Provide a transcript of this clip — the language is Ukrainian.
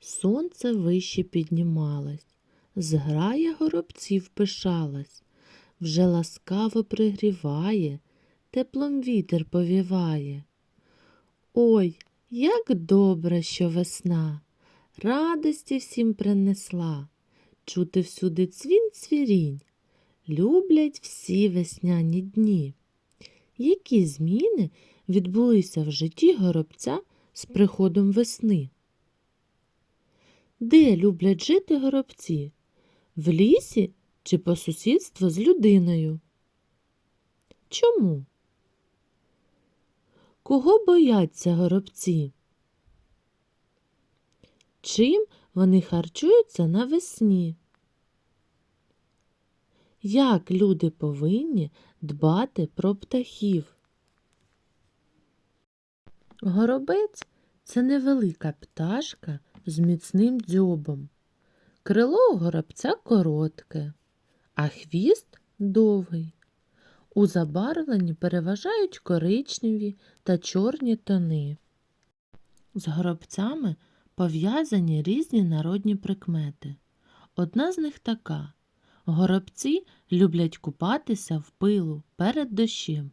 сонце вище піднімалось, зграя горобців пишалась, вже ласкаво пригріває, теплом вітер повіває. Ой, як добре, що весна, радості всім принесла, чути всюди цвін цвірінь, люблять всі весняні дні. Які зміни відбулися в житті горобця з приходом весни? Де люблять жити горобці? В лісі чи по сусідству з людиною? Чому? Кого бояться горобці? Чим вони харчуються навесні? Як люди повинні дбати про птахів? Горобець це невелика пташка з міцним дзьобом. Крило у горобця коротке, а хвіст довгий. У забарвленні переважають коричневі та чорні тони. З горобцями пов'язані різні народні прикмети. Одна з них така: горобці люблять купатися в пилу перед дощем.